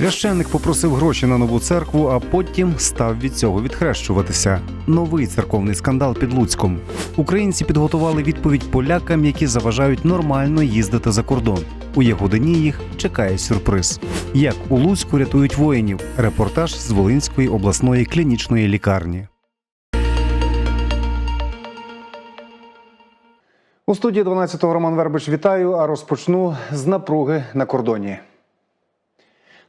Священник попросив гроші на нову церкву, а потім став від цього відхрещуватися. Новий церковний скандал під Луцьком. Українці підготували відповідь полякам, які заважають нормально їздити за кордон. У Ягодині їх чекає сюрприз. Як у Луцьку рятують воїнів? Репортаж з Волинської обласної клінічної лікарні. У студії 12-го Роман Вербич вітаю, а розпочну з напруги на кордоні.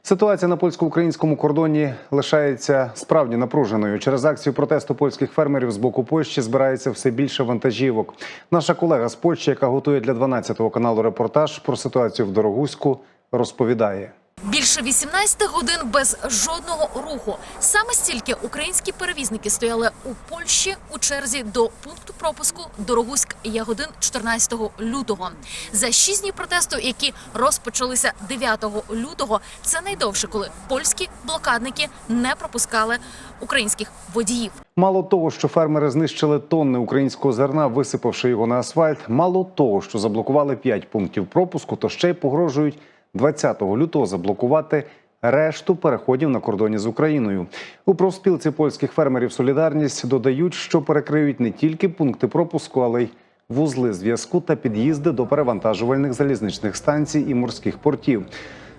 Ситуація на польсько-українському кордоні лишається справді напруженою. Через акцію протесту польських фермерів з боку Польщі збирається все більше вантажівок. Наша колега з Польщі, яка готує для 12-го каналу репортаж про ситуацію в Дорогуську, розповідає. Більше 18 годин без жодного руху. Саме стільки українські перевізники стояли у Польщі у черзі до пункту пропуску Дорогуськ Ягодин 14 лютого. За шість днів протесту, які розпочалися 9 лютого, це найдовше, коли польські блокадники не пропускали українських водіїв. Мало того, що фермери знищили тонни українського зерна, висипавши його на асфальт. Мало того, що заблокували 5 пунктів пропуску, то ще й погрожують 20 лютого заблокувати решту переходів на кордоні з Україною. У профспілці польських фермерів Солідарність додають, що перекриють не тільки пункти пропуску, але й вузли зв'язку та під'їзди до перевантажувальних залізничних станцій і морських портів.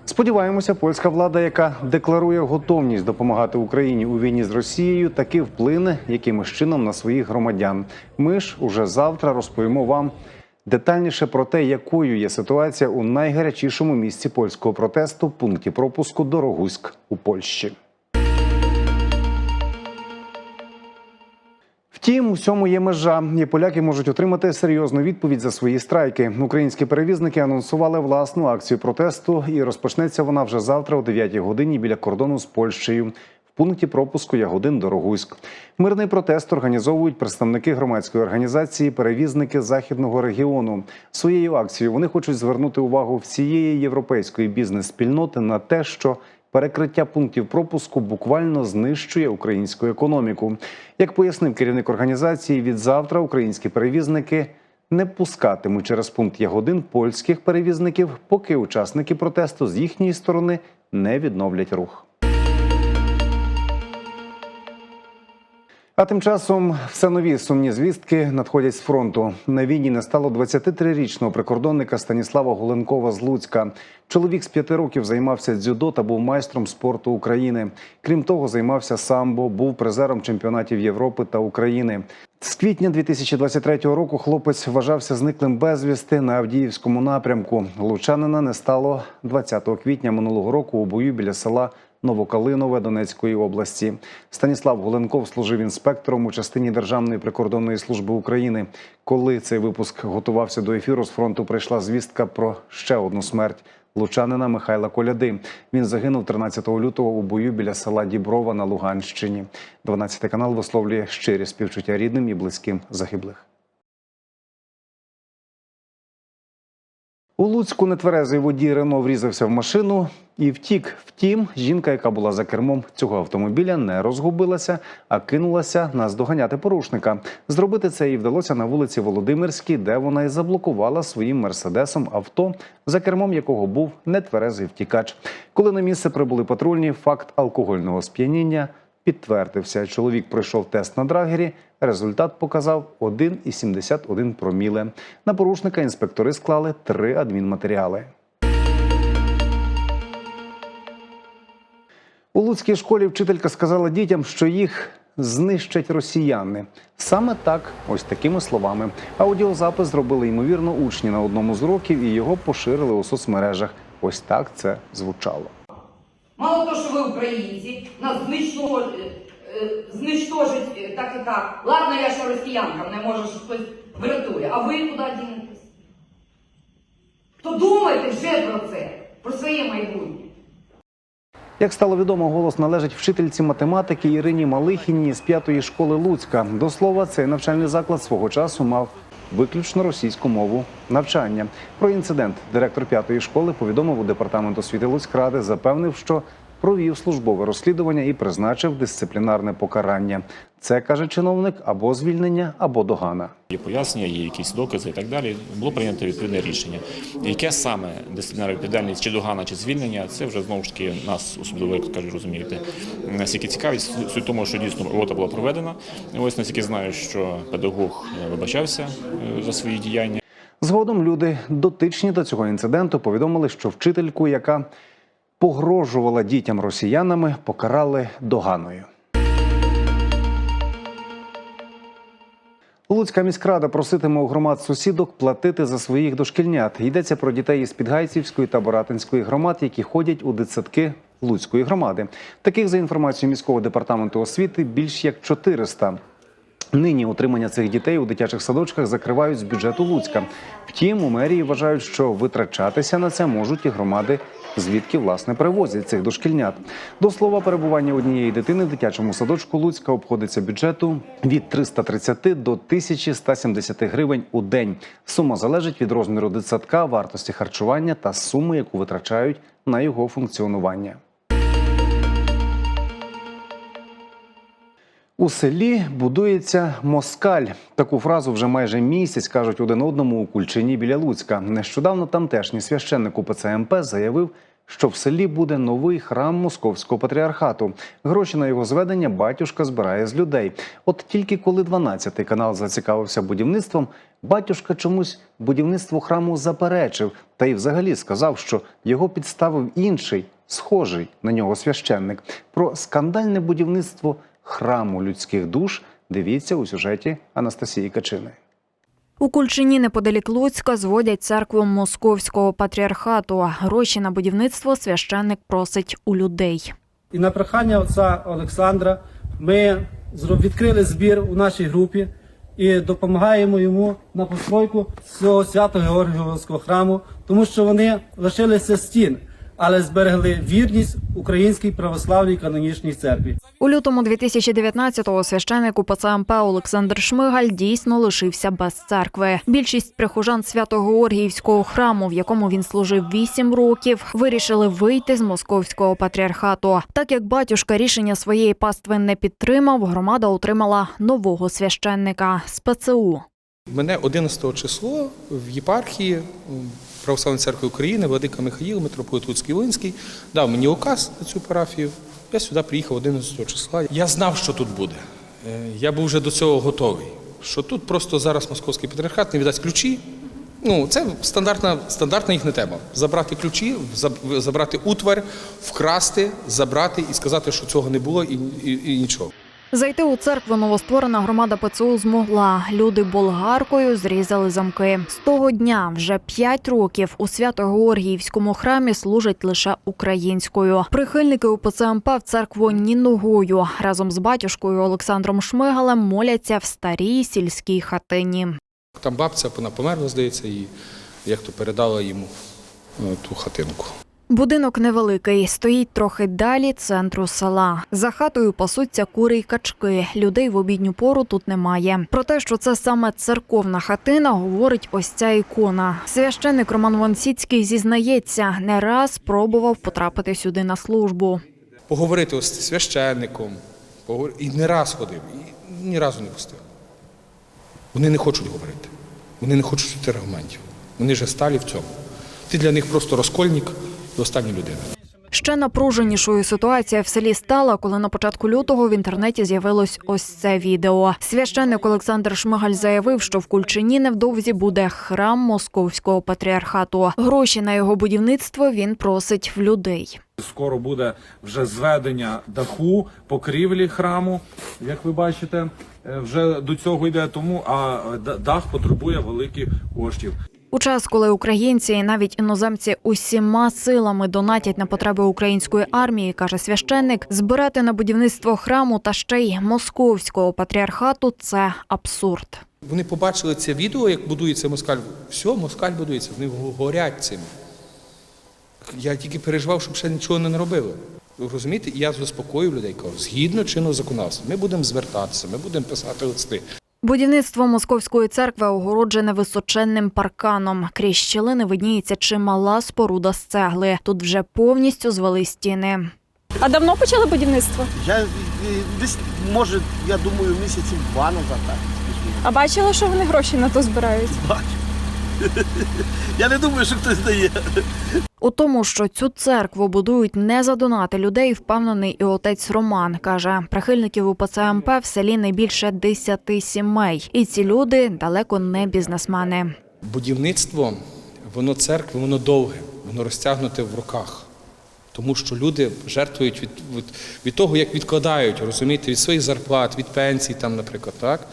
Сподіваємося, польська влада, яка декларує готовність допомагати Україні у війні з Росією, таки вплине якимось чином на своїх громадян. Ми ж уже завтра розповімо вам детальніше про те, якою є ситуація у найгарячішому місці польського протесту пункті пропуску Дорогуськ у Польщі. Втім, у цьому є межа, і поляки можуть отримати серйозну відповідь за свої страйки. Українські перевізники анонсували власну акцію протесту, і розпочнеться вона вже завтра о 9 годині біля кордону з Польщею. Пункті пропуску Ягодин Дорогуськ. Мирний протест організовують представники громадської організації Перевізники західного регіону. Своєю акцією вони хочуть звернути увагу всієї європейської бізнес-спільноти на те, що перекриття пунктів пропуску буквально знищує українську економіку. Як пояснив керівник організації, від завтра українські перевізники не пускатимуть через пункт Ягодин польських перевізників, поки учасники протесту з їхньої сторони не відновлять рух. А тим часом все нові сумні звістки надходять з фронту. На війні не стало 23-річного прикордонника Станіслава Голенкова з Луцька. Чоловік з п'яти років займався дзюдо та був майстром спорту України. Крім того, займався самбо, був призером чемпіонатів Європи та України. З квітня 2023 року хлопець вважався зниклим безвісти на Авдіївському напрямку. Лучанина не стало 20 квітня минулого року у бою біля села Новокалинове Донецької області. Станіслав Голенков служив інспектором у частині Державної прикордонної служби України. Коли цей випуск готувався до ефіру, з фронту прийшла звістка про ще одну смерть. Лучанина Михайла Коляди. Він загинув 13 лютого у бою біля села Діброва на Луганщині. 12 канал висловлює щирі співчуття рідним і близьким загиблих. У Луцьку нетверезий водій Рено врізався в машину і втік. Втім, жінка, яка була за кермом цього автомобіля, не розгубилася, а кинулася наздоганяти порушника. Зробити це їй вдалося на вулиці Володимирській, де вона й заблокувала своїм мерседесом авто, за кермом якого був нетверезий втікач. Коли на місце прибули патрульні, факт алкогольного сп'яніння підтвердився. Чоловік пройшов тест на драгері. Результат показав 1,71 проміле. На порушника інспектори склали три адмінматеріали. У Луцькій школі вчителька сказала дітям, що їх знищать росіяни. Саме так, ось такими словами. Аудіозапис зробили ймовірно учні на одному з уроків і його поширили у соцмережах. Ось так це звучало. Мало того, що ви українці, нас знищожить е, так і так. Ладно, я ще росіянка, не може, що хтось врятує. А ви куди дінетесь? То думайте вже про це, про своє майбутнє. Як стало відомо, голос належить вчительці математики Ірині Малихіній з п'ятої школи Луцька. До слова, цей навчальний заклад свого часу мав виключно російську мову навчання. Про інцидент директор п'ятої школи повідомив у департамент освіти Луцькради, запевнив, що провів службове розслідування і призначив дисциплінарне покарання. Це каже чиновник або звільнення, або догана. Є пояснення, є якісь докази і так далі. Було прийнято відповідне рішення. Яке саме дисциплінарна відповідальність, чи догана, чи звільнення, це вже знову ж таки нас особливо, як кажуть, розумієте. Наскільки цікавість суть тому, що дійсно робота була проведена. Ось наскільки знаю, що педагог е, вибачався е, за свої діяння. Згодом люди, дотичні до цього інциденту, повідомили, що вчительку, яка погрожувала дітям росіянами, покарали доганою. Луцька міськрада проситиме у громад сусідок платити за своїх дошкільнят. Йдеться про дітей із Підгайцівської та Боратинської громад, які ходять у дитсадки Луцької громади. Таких за інформацією міського департаменту освіти більш як 400. Нині утримання цих дітей у дитячих садочках закривають з бюджету Луцька. Втім, у мерії вважають, що витрачатися на це можуть і громади, звідки власне привозять цих дошкільнят. До слова, перебування однієї дитини в дитячому садочку Луцька обходиться бюджету від 330 до 1170 гривень у день. Сума залежить від розміру дитсадка, вартості харчування та суми, яку витрачають на його функціонування. У селі будується москаль. Таку фразу вже майже місяць кажуть один одному у Кульчині біля Луцька. Нещодавно тамтешній священник УПЦ МП заявив, що в селі буде новий храм московського патріархату. Гроші на його зведення батюшка збирає з людей. От тільки коли 12-й канал зацікавився будівництвом, батюшка чомусь будівництво храму заперечив та й взагалі сказав, що його підставив інший, схожий на нього священник. Про скандальне будівництво храму людських душ дивіться у сюжеті Анастасії Качини. У Кульчині неподалік Луцька зводять церкву московського патріархату. Гроші на будівництво священник просить у людей. І на прохання отця Олександра ми відкрили збір у нашій групі і допомагаємо йому на постройку цього свято-Георгіївського храму, тому що вони лишилися стін, але зберегли вірність українській православній канонічній церкві. У лютому 2019-го священник УПЦ МП Олександр Шмигаль дійсно лишився без церкви. Більшість прихожан свято-Георгіївського храму, в якому він служив вісім років, вирішили вийти з московського патріархату. Так як батюшка рішення своєї пастви не підтримав, громада отримала нового священника з ПЦУ. Мене 11 число в єпархії Православної церкви України Владика Михаїл, митрополит Луцький Волинський, дав мені указ на цю парафію. Я сюди приїхав 11 числа. Я знав, що тут буде. Е, Я був вже до цього готовий. Що тут просто зараз московський патріархат не віддасть ключі. Ну, це стандартна, стандартна їхня тема. Забрати ключі, забрати утвар, вкрасти, забрати і сказати, що цього не було і, і, і нічого. Зайти у церкву новостворена громада ПЦУ змогла. Люди болгаркою зрізали замки. З того дня вже п'ять років у Свято-Георгіївському храмі служать лише українською. Прихильники УПЦ МП в церкву ні ногою. Разом з батюшкою Олександром Шмигалем моляться в старій сільській хатині. Там бабця вона померла, здається, і як то передала йому е, ту хатинку. Будинок невеликий, стоїть трохи далі центру села. За хатою пасуться кури й качки. Людей в обідню пору тут немає. Про те, що це саме церковна хатина, говорить ось ця ікона. Священник Роман Вонсіцький зізнається, не раз пробував потрапити сюди на службу. Поговорити з священником, і не раз ходив, і ні разу не пустив. Вони не хочуть говорити. Вони не хочуть аргументів. Вони вже сталі в цьому. Ти для них просто розкольник і остання людина. Ще напруженішою ситуація в селі стала, коли на початку лютого в інтернеті з'явилось ось це відео. Священник Олександр Шмигаль заявив, що в Кульчині невдовзі буде храм московського патріархату. Гроші на його будівництво він просить в людей. Скоро буде вже зведення даху, покрівлі храму, як ви бачите, е, вже до цього йде тому, а е, дах потребує великих коштів. У час, коли українці і навіть іноземці усіма силами донатять на потреби української армії, каже священник, збирати на будівництво храму та ще й московського патріархату це абсурд. Вони побачили це відео, як будується москаль. Все, москаль будується, вони горять цим. Я тільки переживав, щоб ще нічого не наробили. Ви розумієте, я заспокоїв людей, кажу, згідно чинного законодавства, ми будемо звертатися, ми будемо писати листи. Будівництво московської церкви огороджене височенним парканом. Крізь щілини видніється чимала споруда з цегли. Тут вже повністю звели стіни. А давно почали будівництво? Я е, десь, може, я думаю, місяців два назад так. А бачили, що вони гроші на то збирають? Бачу. Я не думаю, що хтось дає. У тому, що цю церкву будують не за донати людей, впевнений і отець Роман. Каже, прихильників УПЦ МП в селі не більше десяти сімей. І ці люди далеко не бізнесмени. Будівництво, воно церкви, воно довге, воно розтягнуте в руках. Тому що люди жертвують від, від, від того, як відкладають, розумієте, від своїх зарплат, від пенсій, там, наприклад, так?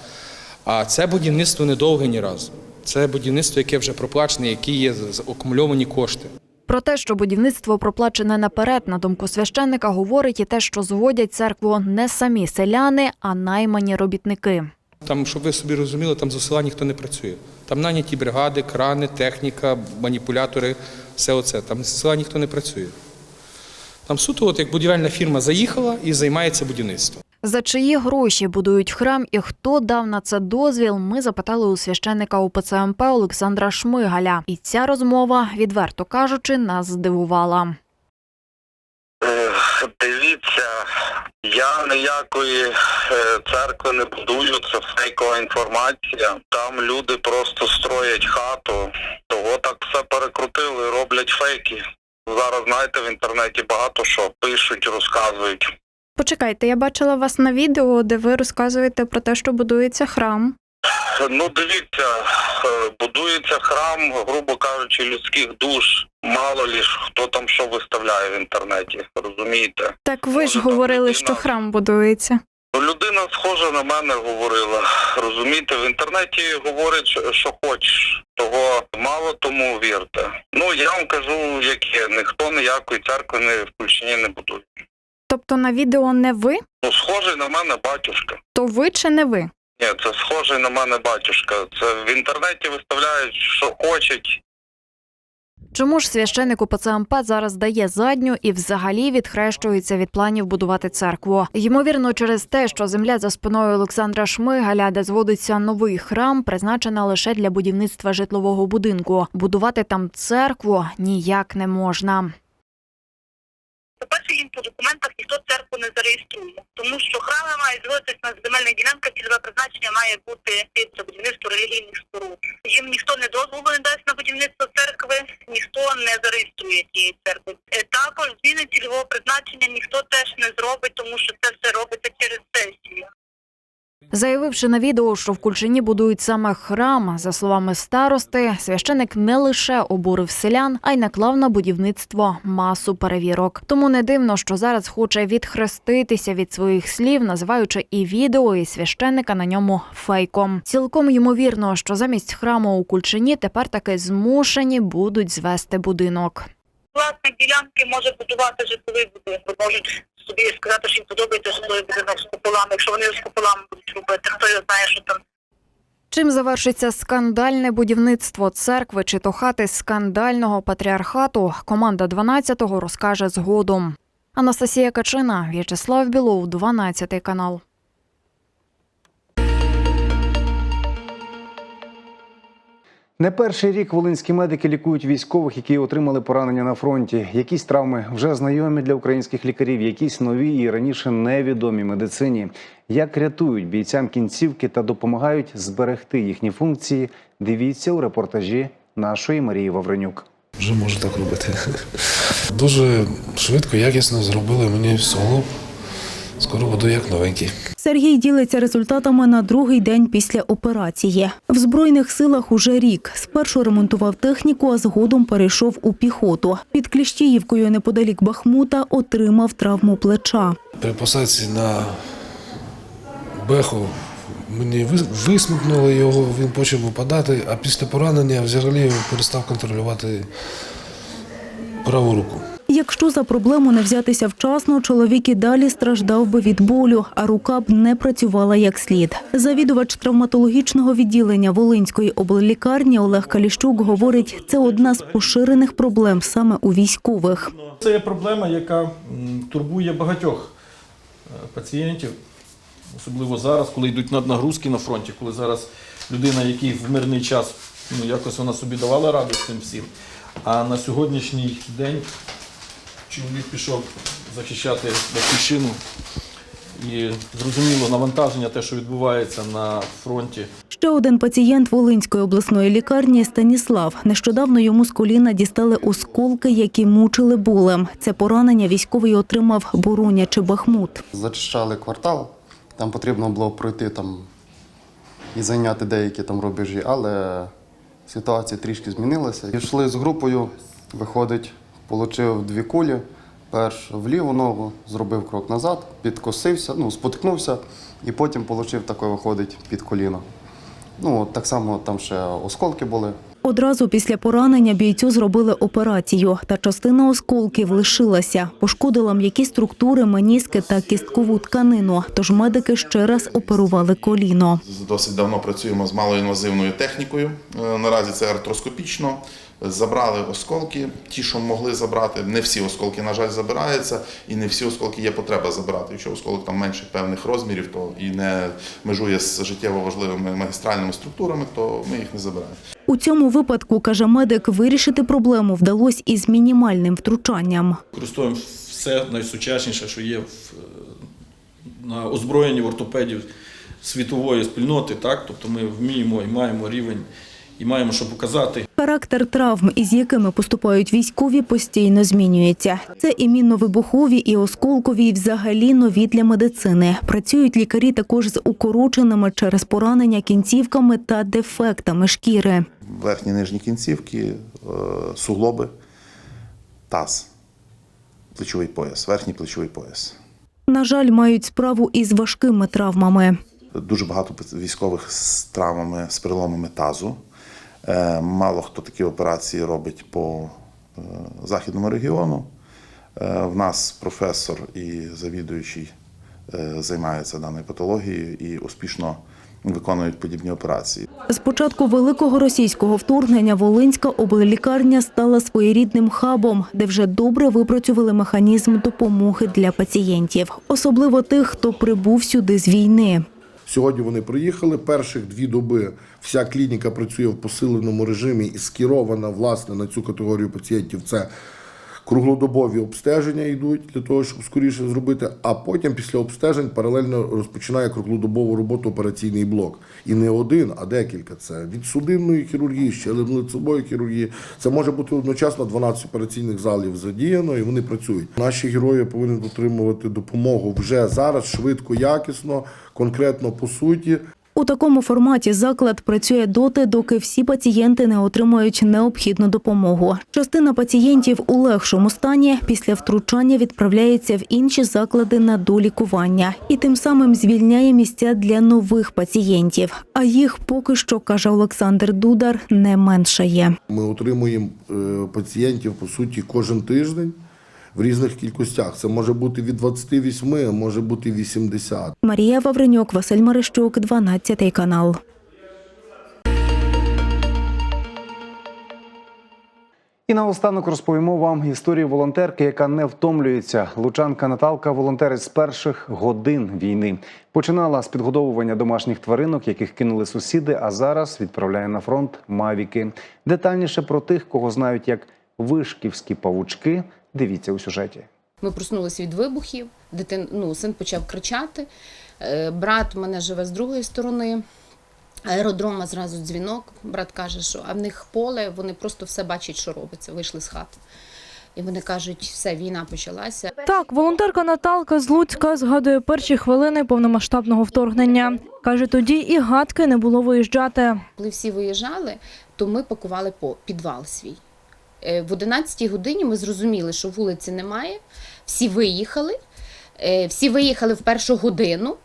А це будівництво не довге ні разу. Це будівництво, яке вже проплачене, які є акумульовані кошти. Про те, що будівництво проплачене наперед, на думку священника, говорить і те, що зводять церкву не самі селяни, а наймані робітники. Там, щоб ви собі розуміли, там з села ніхто не працює. Там наняті бригади, крани, техніка, маніпулятори, все оце. Там з села ніхто не працює. Там суто, от як будівельна фірма заїхала і займається будівництвом. За чиї гроші будують храм і хто дав на це дозвіл, ми запитали у священника УПЦ МП Олександра Шмигаля. І ця розмова, відверто кажучи, нас здивувала. Е, Дивіться, я ніякої е, церкви не будую, це фейкова інформація. Там люди просто строять хату, того так все перекрутили, роблять фейки. Зараз знаєте в інтернеті багато що пишуть, розказують. Почекайте, я бачила вас на відео, де ви розказуєте про те, що будується храм. Ну дивіться, е, будується храм, грубо кажучи, людських душ. Мало лиш хто там що виставляє в інтернеті, розумієте? Так ви ж Може, там говорили, людина- що храм будується. Ну, людина схожа на мене говорила. Розумієте, в інтернеті говорить, що- хочеш. Того мало тому вірте. Ну я вам кажу, як є, ніхто ніякої церкви не в Кульчині не будує. Тобто на відео не ви, Ну, схожий на мене батюшка. то ви чи не ви? Ні, це схожий на мене батюшка. Це в інтернеті виставляють, що хочуть. Чому ж священник УПЦ МП зараз дає задню і взагалі відхрещується від планів будувати церкву? Ймовірно, через те, що земля за спиною Олександра Шмигаля, де зводиться новий храм, призначена лише для будівництва житлового будинку. Будувати там церкву ніяк не можна. По-перше, по документах ніхто церкву не зареєструє, тому що храми мають зводитись на земельних ділянках, цільове призначення має бути під будівництво релігійних споруд. Їм ніхто не дозволу не дасть на будівництво церкви, ніхто не зареєструє тієї церкви. Е, Також зміни цільового призначення ніхто теж не зробить, тому що це все робиться через сесію. Заявивши на відео, що в Кульчині будують саме храм, за словами старости, священик не лише обурив селян, а й наклав на будівництво масу перевірок. Тому не дивно, що зараз хоче відхреститися від своїх слів, називаючи і відео, і священика на ньому фейком. Цілком ймовірно, що замість храму у Кульчині тепер таки змушені будуть звести будинок. Власник ділянки може будувати житловий будинок, можуть собі сказати, що їм подобається житловий будинок з куполами, якщо вони з куполами будуть робити, хто його знає, що там Чим завершиться скандальне будівництво церкви чи то хати скандального патріархату, команда 12-го розкаже згодом. Анастасія Качина, В'ячеслав Білов, 12 канал. Не перший рік волинські медики лікують військових, які отримали поранення на фронті. Якісь травми вже знайомі для українських лікарів, якісь нові і раніше невідомі медицині. Як рятують бійцям кінцівки та допомагають зберегти їхні функції? Дивіться у репортажі нашої Марії Вавренюк. Вже можу так робити. Дуже швидко, якісно зробили мені суглоб. Скоро буду як новенький. Сергій ділиться результатами на другий день після операції. В Збройних силах уже рік. Спершу ремонтував техніку, а згодом перейшов у піхоту. Під Кліщіївкою неподалік Бахмута отримав травму плеча. При посадці на беху мені вис- висмикнули його, він почав випадати, а після поранення взагалі перестав контролювати праву руку. Якщо за проблему не взятися вчасно, чоловік і далі страждав би від болю, а рука б не працювала як слід. Завідувач травматологічного відділення Волинської обллікарні Олег Каліщук говорить, це одна з поширених проблем саме у військових. Це є проблема, яка турбує багатьох е, пацієнтів, особливо зараз, коли йдуть наднагрузки на фронті, коли зараз людина, який в мирний час ну, якось вона собі давала раду з цим всім. А на сьогоднішній день чоловік пішов захищати батьківщину. І зрозуміло, навантаження, те, що відбувається на фронті, Ще один пацієнт Волинської обласної лікарні Станіслав. Нещодавно йому з коліна дістали осколки, які мучили болем. Це поранення військовий отримав боронячи Бахмут. Зачищали квартал, там потрібно було пройти там і зайняти деякі там рубежі, але ситуація трішки змінилася. Йшли з групою, виходить, отримав дві кулі. Перш в ліву ногу, зробив крок назад, підкосився, ну, споткнувся, і потім отримав таке, виходить, під коліно. Ну, так само там ще осколки були. Одразу після поранення бійцю зробили операцію, та частина осколків лишилася. Пошкодила м'які структури, меніски та кісткову тканину. Тож медики ще раз оперували коліно. Досить давно працюємо з малоінвазивною технікою. Е, Наразі це артроскопічно. Забрали осколки, ті, що могли забрати. Не всі осколки, на жаль, забираються, і не всі осколки є потреба забрати. Якщо осколок там менше певних розмірів, то і не межує з життєво важливими магістральними структурами, то ми їх не забираємо. У цьому випадку, каже медик, вирішити проблему вдалося із мінімальним втручанням. використовуємо все найсучасніше, що є в, е, на озброєнні в ортопедів світової спільноти. Так? Тобто ми вміємо і маємо рівень, і маємо що показати. Характер травм, із якими поступають військові, постійно змінюється. Це і мінно-вибухові, і осколкові, і взагалі нові для медицини. Працюють лікарі також з укороченими через поранення кінцівками та дефектами шкіри. Верхні нижні кінцівки, е, суглоби, таз, плечовий пояс, верхній плечовий пояс. На жаль, мають справу із важкими травмами. Дуже багато військових з травмами, з переломами тазу. Е, Мало хто такі операції робить по е, західному регіону. Е, В нас професор і завідуючий займаються даною патологією і успішно виконують подібні операції. З початку великого російського вторгнення Волинська обллікарня стала своєрідним хабом, де вже добре випрацювали механізм допомоги для пацієнтів, особливо тих, хто прибув сюди з війни. Сьогодні вони приїхали. Перших дві доби вся клініка працює в посиленому режимі і скерована власне на цю категорію пацієнтів. Це круглодобові обстеження йдуть для того, щоб скоріше зробити. А потім, після обстежень, паралельно розпочинає круглодобову роботу операційний блок. І не один, а декілька. Це від судинної хірургії, щелепно-лицевої хірургії. Це може бути одночасно 12 операційних залів задіяно, і вони працюють. Наші герої повинні отримувати допомогу вже зараз, швидко, якісно, конкретно по суті. У такому форматі заклад працює доти, доки всі пацієнти не отримають необхідну допомогу. Частина пацієнтів у легшому стані після втручання відправляється в інші заклади на долікування і тим самим звільняє місця для нових пацієнтів. А їх поки що, каже Олександр Дудар, не меншає. Ми отримуємо е, пацієнтів по суті кожен тиждень в різних кількостях. Це може бути від 28, а може бути 80. Марія Вавренюк, Василь Марищук, 12 канал. І наостанок розповімо вам історію волонтерки, яка не втомлюється. Лучанка Наталка волонтерить з перших годин війни. Починала з підгодовування домашніх тваринок, яких кинули сусіди, а зараз відправляє на фронт мавіки. Детальніше про тих, кого знають як вишківські павучки. Дивіться у сюжеті. Ми проснулися від вибухів. Дитин, ну, син почав кричати. Е, Брат у мене живе з другої сторони. Аеродрома зразу дзвінок. Брат каже, що а в них поле, вони просто все бачать, що робиться. Вийшли з хати. І вони кажуть, все, війна почалася. Так, волонтерка Наталка з Луцька згадує перші хвилини повномасштабного вторгнення. Каже, тоді і гадки не було виїжджати. Коли всі виїжджали, то ми пакували по підвал свій. Е, В 11 годині ми зрозуміли, що вулиці немає. Всі виїхали. Е, Всі виїхали в першу годину,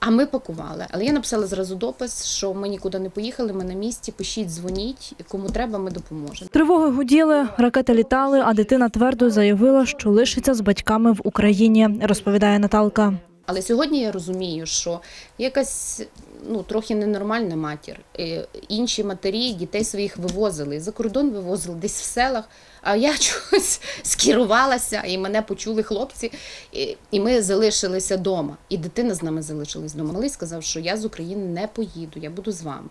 а ми пакували. Але я написала зразу допис, що ми нікуди не поїхали, ми на місці, пишіть, дзвоніть, кому треба, ми допоможемо. Тривоги гуділи, ракети літали, а дитина твердо заявила, що лишиться з батьками в Україні, розповідає Наталка. Але сьогодні я розумію, що якась ну трохи ненормальна матір. Е, Інші матері дітей своїх вивозили за кордон, вивозили десь в селах. А я чогось скерувалася, і мене почули хлопці, і, і ми залишилися вдома. І дитина з нами залишилась вдома. Малий сказав, що я з України не поїду, я буду з вами.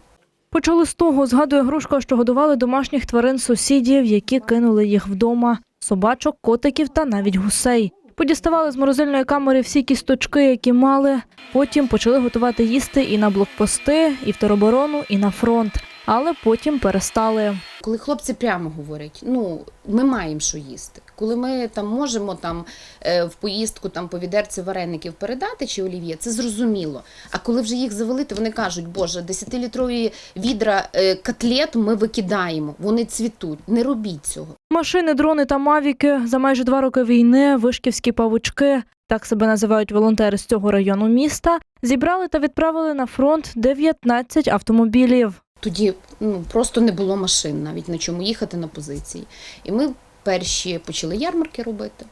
Почали з того, згадує Грушка, що годували домашніх тварин сусідів, які кинули їх вдома – собачок, котиків та навіть гусей. Подіставали з морозильної камери всі кісточки, які мали. Потім почали готувати їсти і на блокпости, і в тероборону, і на фронт. Але потім перестали. Коли хлопці прямо говорять, ну ми маємо що їсти. Коли ми там можемо там е, в поїздку там по відерці вареників передати чи олів'є, це зрозуміло. А коли вже їх завалити, вони кажуть, боже, 10-літрові відра е, котлет ми викидаємо, вони цвітуть. Не робіть цього. Машини, дрони та мавіки за майже два роки війни, вишківські павучки, так себе називають волонтери з цього району міста, зібрали та відправили на фронт 19 автомобілів. Тоді ну просто не було машин навіть на чому їхати на позиції. І ми перші почали ярмарки робити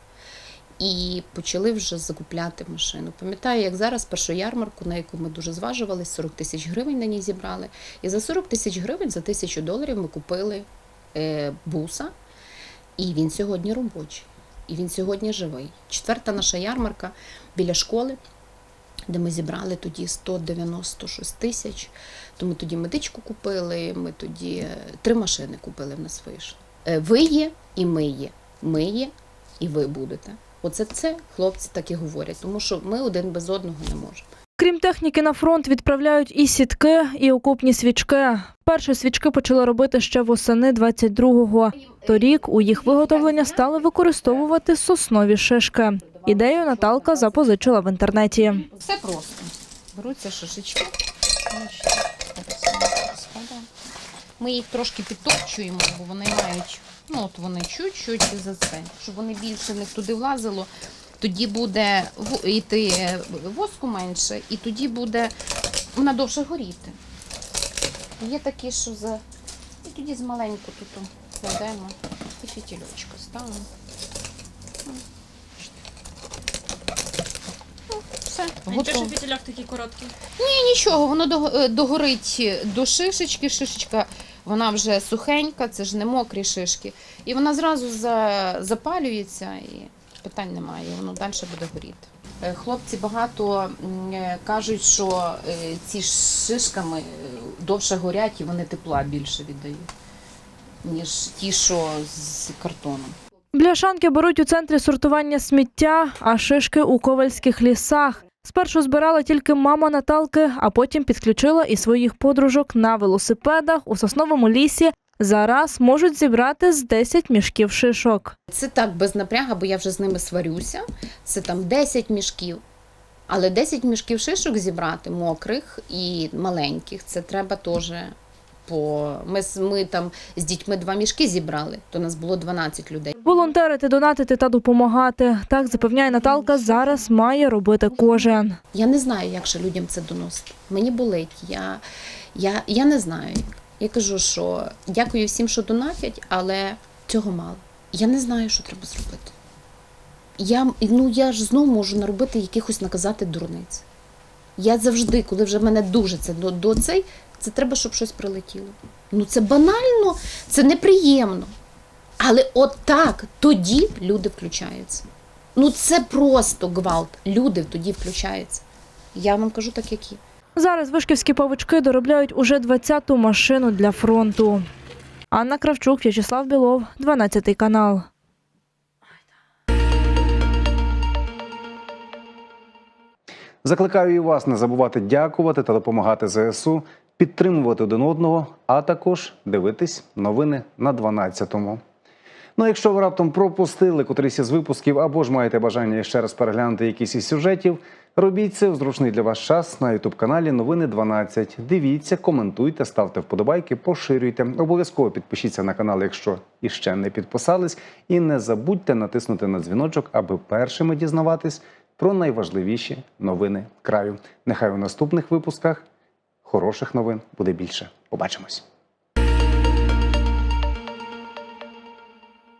і почали вже закупляти машину. Пам'ятаю, як зараз першу ярмарку, на яку ми дуже зважувалися, 40 тисяч гривень на ній зібрали. І за 40 тисяч гривень, за тисячу доларів ми купили е, буса, і він сьогодні робочий. І він сьогодні живий. Четверта наша ярмарка біля школи, де ми зібрали тоді 196 тисяч. То ми тоді медичку купили, ми тоді е, три машини купили в нас вийшло. Е, Ви є і ми є. Ми є і ви будете. Оце це хлопці так і говорять, тому що ми один без одного не можемо. Крім техніки на фронт, відправляють і сітки, і окопні свічки. Перші свічки почали робити ще восени 22-го. Торік у їх виготовлення стали використовувати соснові шишки. Ідею Наталка запозичила в інтернеті. Все просто. Беруться шишечки. Ми їх трошки підтопчуємо, бо вони мають, ну от вони чуть-чуть за це, щоб вони більше не туди влазило. Тоді буде йти е, воску менше, і тоді буде вона довше горіти. Є такі, що за. І тоді з маленьку тут кладемо і фітільочка ставимо. Ну, Все, готово. фітіляк такий короткий? Ні, нічого, воно до- е, догорить до шишечки. Шишечка вона вже сухенька, це ж не мокрі шишки. І вона зразу за, запалюється і питань немає, воно далі буде горіти. Е, Хлопці багато е, кажуть, що е, ці шишками довше горять і вони тепла більше віддають, ніж ті, що з картоном. Бляшанки беруть у центрі сортування сміття, а шишки у ковальських лісах. Спершу збирала тільки мама Наталки, а потім підключила і своїх подружок на велосипедах у сосновому лісі. Зараз можуть зібрати з 10 мішків шишок. Це так без напряга, бо я вже з ними сварюся. Це там 10 мішків. Але 10 мішків шишок зібрати мокрих і маленьких, це треба теж. По... Ми, ми там з дітьми два мішки зібрали, то нас було 12 людей. Волонтерити, донатити та допомагати. Так запевняє Наталка, зараз має робити кожен. Я не знаю, як ще людям це доносити. Мені болить. Я, я, я не знаю. Я кажу, що дякую всім, що донатять, але цього мало. Я не знаю, що треба зробити. Я, ну, я ж знову можу наробити якихось наказати дурниць. Я завжди, коли вже мене дуже це до, до цей, це треба, щоб щось прилетіло. Ну це банально, це неприємно. Але от так, тоді люди включаються. Ну це просто гвалт. Люди тоді включаються. Я вам кажу так, як є. Зараз вишківські павучки доробляють уже 20-ту машину для фронту. Анна Кравчук, В'ячеслав Білов, 12 канал. Закликаю і вас не забувати дякувати та допомагати ЗСУ, підтримувати один одного, а також дивитись новини на 12-му. Ну, якщо ви раптом пропустили котрийсь із випусків або ж маєте бажання ще раз переглянути якийсь із сюжетів, робіть це в зручний для вас час на ютуб-каналі Новини 12. Дивіться, коментуйте, ставте вподобайки, поширюйте. Обов'язково підпишіться на канал, якщо іще не підписались. І не забудьте натиснути на дзвіночок, аби першими дізнаватись про найважливіші новини краю. Нехай у наступних випусках хороших новин буде більше. Побачимось.